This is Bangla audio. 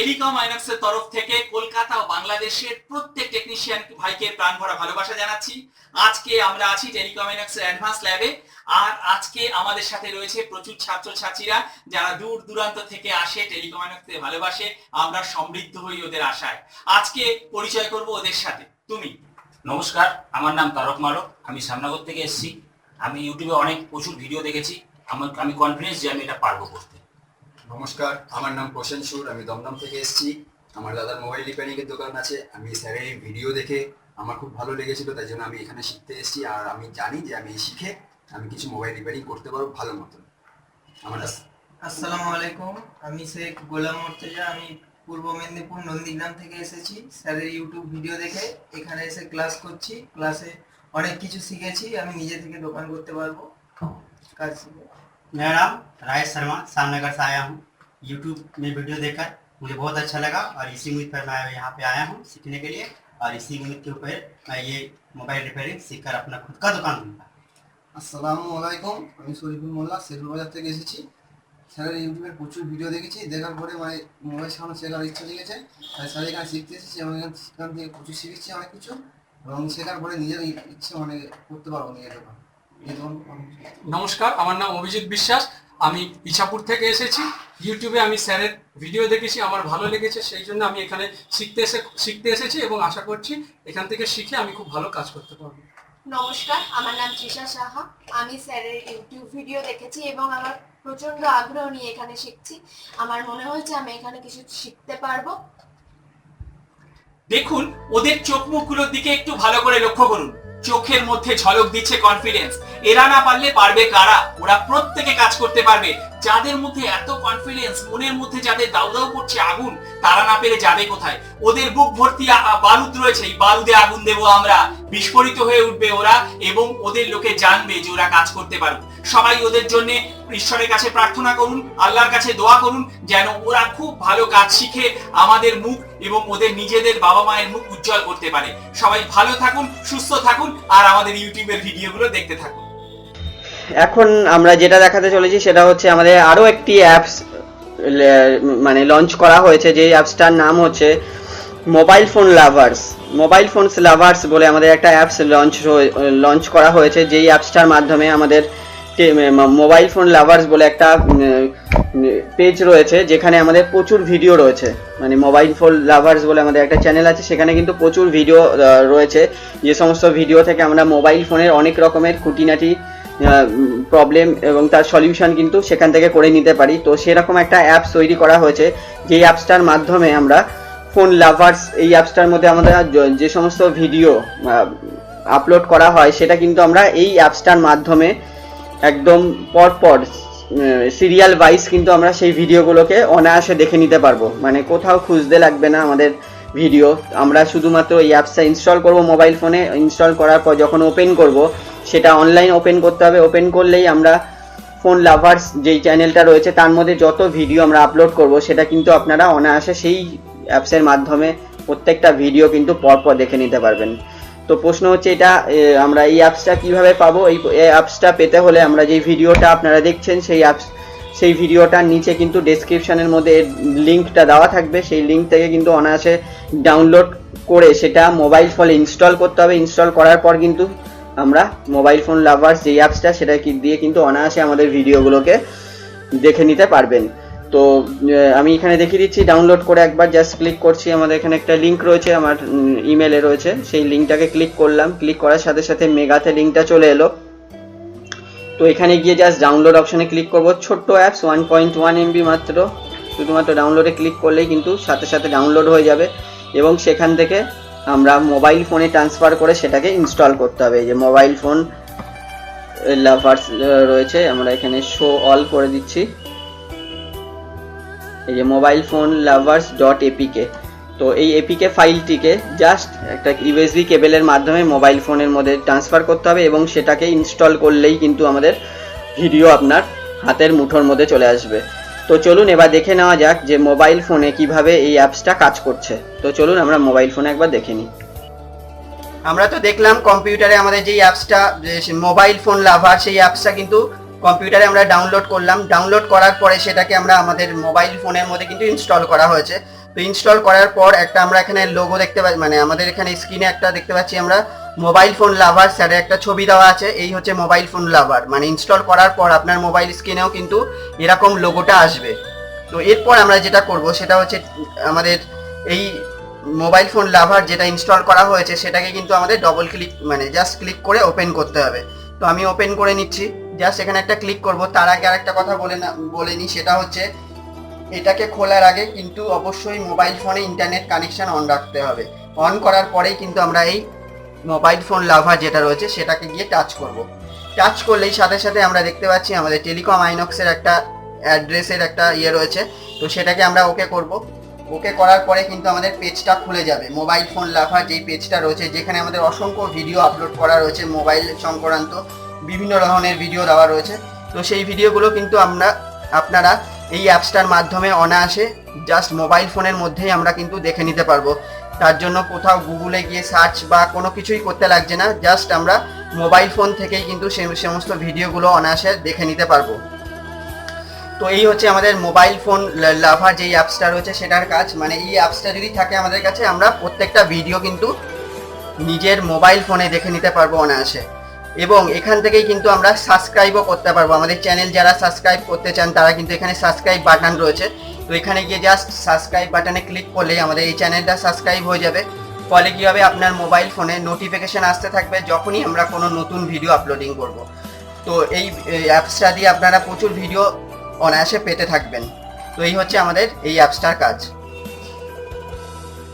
টেলিকম আইনক্সের তরফ থেকে কলকাতা ও বাংলাদেশের প্রত্যেক টেকনিশিয়ান ভাইকে প্রাণ ভরা ভালোবাসা জানাচ্ছি। আজকে আমরা আছি টেলিকম আইনক্সের অ্যাডভান্স ল্যাবে আর আজকে আমাদের সাথে রয়েছে প্রচুর ছাত্রছাত্রীরা যারা দূর দূরান্ত থেকে আসে, টেলিকম আইনক্সকে ভালোবাসে। আমরা সমৃদ্ধ হই ওদের আশায়। আজকে পরিচয় করব ওদের সাথে। তুমি? নমস্কার, আমার নাম তারক মারক। আমি সামনাগর থেকে এসেছি। আমি ইউটিউবে অনেক প্রচুর ভিডিও দেখেছি। আমার আমি কনফিডেন্স যে আমি এটা পারব করতে নমস্কার, আমার নাম প্রসেন সুর, আমি দমদম থেকে এসেছি। আমার দাদার মোবাইল রিপেয়ারিংয়ের দোকান আছে। আমি স্যারের এই ভিডিও দেখে আমার খুব ভালো লেগেছিল, তাই জন্য আমি এখানে শিখতে এসেছি। আর আমি জানি যে আমি শিখে আমি কিছু মোবাইল রিপেয়ারিং করতে পারব ভালো মতন। আমার আসসালামু আলাইকুম। আমি শেখ গোলাম মর্তেজা। আমি পূর্ব মেদিনীপুর নন্দীগ্রাম থেকে এসেছি। স্যারের ইউটিউব ভিডিও দেখে এখানে এসে ক্লাস করছি। ক্লাসে অনেক কিছু শিখেছি। আমি নিজে থেকে দোকান করতে পারব। কাজ শিখে। मेरा नाम राजेश शर्मा सामनगर से आया हूँ यूट्यूब में वीडियो देखकर मुझे बहुत अच्छा लगा और इसी उम्मीद पर मैं यहाँ पे आया हूँ सीखने के लिए और इसी उम्मीद के ऊपर मैं ये मोबाइल रिपेयरिंग सीख कर अपना खुद का दुकान दूंगा আসসালামু আলাইকুম আমি শরীফুল মোল্লা শেরপুর বাজার থেকে এসেছি স্যারের ইউটিউবে প্রচুর ভিডিও দেখেছি দেখার পরে মানে মোবাইল সামনে শেখার ইচ্ছা জেগেছে তাই স্যার এখানে শিখতে এসেছি এবং এখান সেখান থেকে প্রচুর শিখেছি অনেক কিছু এবং শেখার পরে নিজের ইচ্ছে মানে করতে পারবো নিজের দোকান নমস্কার আমার নাম অভিজিৎ বিশ্বাস। আমি ইছাপুর থেকে এসেছি। ইউটিউবে আমি স্যারের ভিডিও দেখেছি আমার ভালো লেগেছে সেই জন্য আমি এখানে শিখতে এসে শিখতে এসেছি এবং আশা করছি এখান থেকে শিখে আমি খুব ভালো কাজ করতে পারব। নমস্কার আমার নাম তৃষা সাহা। আমি স্যারের ইউটিউব ভিডিও দেখেছি এবং আমার প্রচণ্ড আগ্রহ নিয়ে এখানে শিখছি। আমার মনে হয়েছে আমি এখানে কিছু শিখতে পারব। দেখুন ওদের চোখ মুখগুলোর দিকে একটু ভালো করে লক্ষ্য করুন। চোখের মধ্যে ঝলক দিচ্ছে কনফিডেন্স এরা না পারলে পারবে কারা? ওরা প্রত্যেকে কাজ করতে পারবে। যাদের মধ্যে এত কনফিডেন্স মনের মধ্যে যাদের দাউ দাউ করছে আগুন, তারা না পেরে যাবে কোথায়? ওদের বুক ভর্তি বারুদ রয়েছে, এই বারুদে আগুন দেবো আমরা। বিস্ফোরিত হয়ে উঠবে ওরা এবং ওদের লোকে জানবে যে ওরা কাজ করতে পারবে সবাই ওদের জন্য ঈশ্বরের কাছে প্রার্থনা করুন, আল্লাহর কাছে দোয়া করুন, যেন ওরা খুব ভালো কাজ শিখে আমাদের মুখ এবং ওদের নিজেদের বাবা মায়ের মুখ উজ্জ্বল করতে পারে। সবাই ভালো থাকুন, সুস্থ থাকুন, আর আমাদের ইউটিউবের ভিডিওগুলো দেখতে থাকুন। এখন আমরা যেটা দেখাতে চলেছি সেটা হচ্ছে আমাদের আরও একটি অ্যাপস মানে লঞ্চ করা হয়েছে, যে অ্যাপসটার নাম হচ্ছে mobile phone lovers mobile phones lovers বলে আমাদের একটা অ্যাপস লঞ্চ লঞ্চ করা হয়েছে, যেই অ্যাপসটার মাধ্যমে আমাদের মোবাইল ফোন লাভার্স বলে একটা পেজ রয়েছে, যেখানে আমাদের প্রচুর ভিডিও রয়েছে। মানে মোবাইল ফোন লাভার্স বলে আমাদের একটা চ্যানেল আছে, সেখানে কিন্তু প্রচুর ভিডিও রয়েছে। যে সমস্ত ভিডিও থেকে আমরা মোবাইল ফোনের অনেক রকমের খুঁটিনাটি প্রবলেম এবং তার সলিউশন কিন্তু সেখান থেকে করে নিতে পারি। তো সেরকম একটা অ্যাপস তৈরি করা হয়েছে যে অ্যাপসটার মাধ্যমে আমরা ফোন লাভার্স এই অ্যাপসটার মধ্যে আমাদের যে সমস্ত ভিডিও আপলোড করা হয়, সেটা কিন্তু আমরা এই অ্যাপসটার মাধ্যমে একদম পরপর সিরিয়াল ওয়াইজ কিন্তু আমরা সেই ভিডিওগুলোকে অনায়াসে দেখে নিতে পারব। মানে কোথাও খুঁজতে লাগবে না আমাদের ভিডিও আমরা শুধুমাত্র এই অ্যাপসটা ইনস্টল করব মোবাইল ফোনে ইনস্টল করার পর যখন ওপেন করব, সেটা অনলাইন ওপেন করতে হবে। ওপেন করলেই আমরা ফোন লাভার্স যেই চ্যানেলটা রয়েছে, তার মধ্যে যত ভিডিও আমরা আপলোড করব, সেটা কিন্তু আপনারা অনায়াসে সেই অ্যাপসের মাধ্যমে প্রত্যেকটা ভিডিও কিন্তু পরপর দেখে নিতে পারবেন। তো প্রশ্ন হচ্ছে এটা আমরা এই অ্যাপসটা কীভাবে পাবো? এই অ্যাপসটা পেতে হলে আমরা যে ভিডিওটা আপনারা দেখছেন, সেই অ্যাপস সেই ভিডিওটার নিচে কিন্তু ডেসক্রিপশনের মধ্যে লিঙ্কটা দেওয়া থাকবে। সেই লিঙ্ক থেকে কিন্তু অনায়াসে ডাউনলোড করে সেটা মোবাইল ফোনে ইনস্টল করতে হবে। ইনস্টল করার পর কিন্তু আমরা মোবাইল ফোন লাভার্স যে অ্যাপসটা সেটা দিয়ে কিন্তু অনায়াসে আমাদের ভিডিওগুলোকে দেখে নিতে পারবেন। তো আমি এখানে দেখিয়ে দিচ্ছি ডাউনলোড করে একবার জাস্ট ক্লিক করছি। আমাদের এখানে একটা লিঙ্ক রয়েছে, আমার ইমেলে রয়েছে। সেই লিঙ্কটাকে ক্লিক করলাম। ক্লিক করার সাথে সাথে মেগাতে লিঙ্কটা চলে এলো। তো এখানে গিয়ে জাস্ট ডাউনলোড অপশনে ক্লিক করব। ছোট্ট apps one point one MB মাত্র। শুধুমাত্র ডাউনলোডে ক্লিক করলেই কিন্তু সাথে সাথে ডাউনলোড হয়ে যাবে। এবং সেখান থেকে আমরা মোবাইল ফোনে ট্রান্সফার করে সেটাকে ইনস্টল করতে হবে। এই যে মোবাইল ফোন লাভার্স রয়েছে, আমরা এখানে শো অল করে দিচ্ছি। এই যে mobile phone lovers dot APK তো এই এপিকে ফাইলটিকে জাস্ট একটা ইউএসবি কেবেলের মাধ্যমে মোবাইল ফোনের মধ্যে ট্রান্সফার করতে হবে এবং সেটাকে ইনস্টল করলেই কিন্তু আমাদের ভিডিও আপনার হাতের মুঠোর মধ্যে চলে আসবে। তো চলুন এবার দেখে নেওয়া যাক যে মোবাইল ফোনে কীভাবে এই অ্যাপসটা কাজ করছে। তো চলুন আমরা মোবাইল ফোনে একবার দেখে নিই। আমরা তো দেখলাম কম্পিউটারে আমাদের যেই অ্যাপসটা মোবাইল ফোন লাভার সেই অ্যাপসটা কিন্তু কম্পিউটারে আমরা ডাউনলোড করলাম। ডাউনলোড করার পরে সেটাকে আমরা আমাদের মোবাইল ফোনের মধ্যে কিন্তু ইনস্টল করা হয়েছে। তো ইনস্টল করার পর একটা আমরা এখানে লোগো দেখতে পাচ্ছি মানে আমাদের এখানে স্ক্রিনে একটা দেখতে পাচ্ছি আমরা। মোবাইল ফোন লাভার স্যারের একটা ছবি দেওয়া আছে, এই হচ্ছে মোবাইল ফোন লাভার। মানে ইনস্টল করার পর আপনার মোবাইল স্ক্রিনেও কিন্তু এরকম লোগোটা আসবে। তো এরপর আমরা যেটা করব, সেটা হচ্ছে আমাদের এই মোবাইল ফোন লাভার যেটা ইনস্টল করা হয়েছে, সেটাকে কিন্তু আমাদের ডবল ক্লিক মানে জাস্ট ক্লিক করে ওপেন করতে হবে। তো আমি ওপেন করে নিচ্ছি। জাস্ট এখানে একটা ক্লিক করব। তার আগে আরেকটা কথা বলে না, বলে নিই, সেটা হচ্ছে এটাকে খোলার আগে কিন্তু অবশ্যই মোবাইল ফোনে ইন্টারনেট কানেকশন অন রাখতে হবে। অন করার পরেই কিন্তু আমরা এই মোবাইল ফোন লাভার যেটা রয়েছে সেটাকে গিয়ে টাচ করব। টাচ করলেই সাথে সাথে আমরা দেখতে পাচ্ছি আমাদের টেলিকম আইনক্সের একটা অ্যাড্রেসের একটা ইয়ে রয়েছে। তো সেটাকে আমরা ওকে করব। ওকে করার পরে কিন্তু আমাদের পেজটা খুলে যাবে। মোবাইল ফোন লাভার যেই পেজটা রয়েছে, যেখানে আমাদের অসংখ্য ভিডিও আপলোড করা রয়েছে, মোবাইল সংক্রান্ত বিভিন্ন ধরনের ভিডিও দেওয়া রয়েছে। তো সেই ভিডিওগুলো কিন্তু আমরা, আপনারা এই অ্যাপসটার মাধ্যমে অনায়াসে জাস্ট মোবাইল ফোনের মধ্যেই আমরা কিন্তু দেখে নিতে পারব। তার জন্য কোথাও গুগলে গিয়ে সার্চ বা কোনো কিছুই করতে লাগছে না জাস্ট আমরা মোবাইল ফোন থেকেই কিন্তু সে, সমস্ত ভিডিওগুলো অনায়াসে দেখে নিতে পারব। তো এই হচ্ছে আমাদের মোবাইল ফোন লাভার যেই অ্যাপসটা রয়েছে সেটার কাজ। মানে এই অ্যাপসটা যদি থাকে আমাদের কাছে, আমরা প্রত্যেকটা ভিডিও কিন্তু নিজের মোবাইল ফোনে দেখে নিতে পারব অনায়াসে। এবং এখান থেকেই কিন্তু আমরা সাবস্ক্রাইবও করতে পারব। আমাদের চ্যানেল যারা সাবস্ক্রাইব করতে চান, তারা কিন্তু এখানে সাবস্ক্রাইব বাটন রয়েছে। তো এখানে গিয়ে জাস্ট সাবস্ক্রাইব বাটনে ক্লিক করলেই আমাদের এই চ্যানেলটা সাবস্ক্রাইব হয়ে যাবে। ফলে কী হবে? আপনার মোবাইল ফোনে নোটিফিকেশন আসতে থাকবে যখনই আমরা কোনো নতুন ভিডিও আপলোডিং করব। তো এই অ্যাপসটা দিয়ে আপনারা প্রচুর ভিডিও অনায়াসে পেতে থাকবেন। তো এই হচ্ছে আমাদের এই অ্যাপসটার কাজ।